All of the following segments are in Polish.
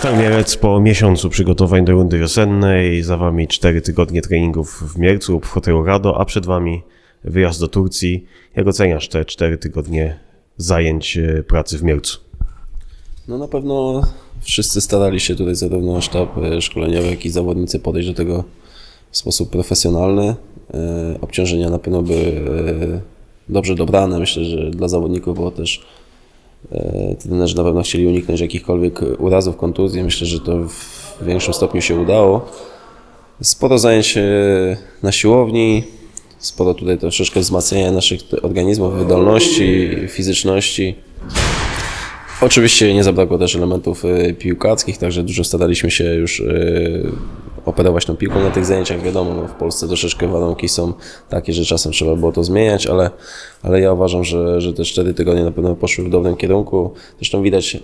Starmierec po miesiącu przygotowań do rundy wiosennej, za wami 4 tygodnie treningów w Miercu w hotelu Rado, a przed wami wyjazd do Turcji. Jak oceniasz te 4 tygodnie zajęć e, pracy w Miercu? No na pewno wszyscy starali się tutaj, zarówno sztab e, szkoleniowy, jak i zawodnicy podejść do tego w sposób profesjonalny. E, Obciążenia na pewno były dobrze dobrane. Myślę, że dla zawodników było też trenerzy na pewno chcieli uniknąć jakichkolwiek urazów, kontuzji. Myślę, że to w większym stopniu się udało. Sporo zajęć e, na siłowni, sporo tutaj troszeczkę wzmacniania naszych organizmów, wydolności, fizyczności. Oczywiście nie zabrakło też elementów y, piłkarskich, także dużo staraliśmy się już operować tą piłką na tych zajęciach. Wiadomo, no, w Polsce troszeczkę warunki są takie, że czasem trzeba było to zmieniać, ale, ale ja uważam, że, że te 4 tygodnie na pewno poszły w dobrym kierunku. Zresztą widać y,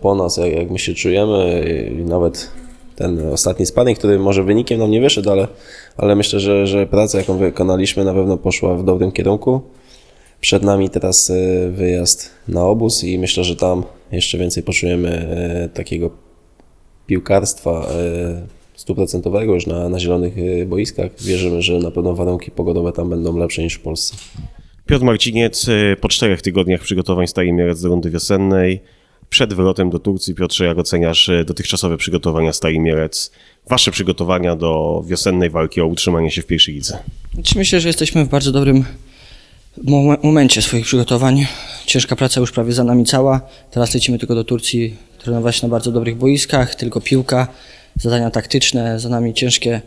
po nas, jak, jak my się czujemy i nawet ten ostatni spadek, który może wynikiem nam nie wyszedł, ale, ale myślę, że, że praca, jaką wykonaliśmy, na pewno poszła w dobrym kierunku. Przed nami teraz e, wyjazd na obóz i myślę, że tam jeszcze więcej poczujemy e, takiego piłkarstwa e, stuprocentowego już na, na zielonych e, boiskach. Wierzymy, że na pewno warunki pogodowe tam będą lepsze niż w Polsce. Piotr Marciniec e, po czterech tygodniach przygotowań Stary Mierec do rundy wiosennej. Przed wylotem do Turcji, Piotrze, jak oceniasz e, dotychczasowe przygotowania Stary Mierec? Wasze przygotowania do wiosennej walki o utrzymanie się w pierwszej lidze? Myślę, że jesteśmy w bardzo dobrym mo- momencie swoich przygotowań. Ciężka praca już prawie za nami cała. Teraz lecimy tylko do Turcji trenować na bardzo dobrych boiskach, tylko piłka, zadania taktyczne, za nami ciężkie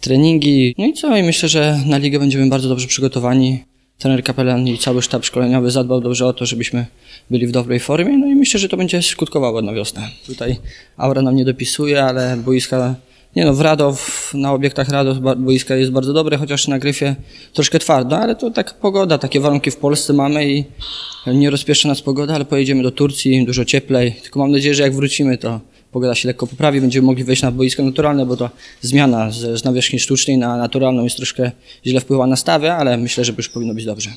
treningi. No i co? I myślę, że na ligę będziemy bardzo dobrze przygotowani. Trener Kapelan i cały sztab szkoleniowy zadbał dobrze o to, żebyśmy byli w dobrej formie. No i myślę, że to będzie skutkowało na wiosnę. Tutaj aura nam nie dopisuje, ale boiska nie no, w Rado, w, na obiektach Rado ba- boiska jest bardzo dobre, chociaż na gryfie troszkę twardo, ale to taka pogoda, takie warunki w Polsce mamy i nie rozpieszy nas pogoda, ale pojedziemy do Turcji, dużo cieplej. Tylko mam nadzieję, że jak wrócimy, to pogoda się lekko poprawi, będziemy mogli wejść na boisko naturalne, bo to zmiana z, z nawierzchni sztucznej na naturalną jest troszkę źle wpływa na stawę, ale myślę, że już powinno być dobrze.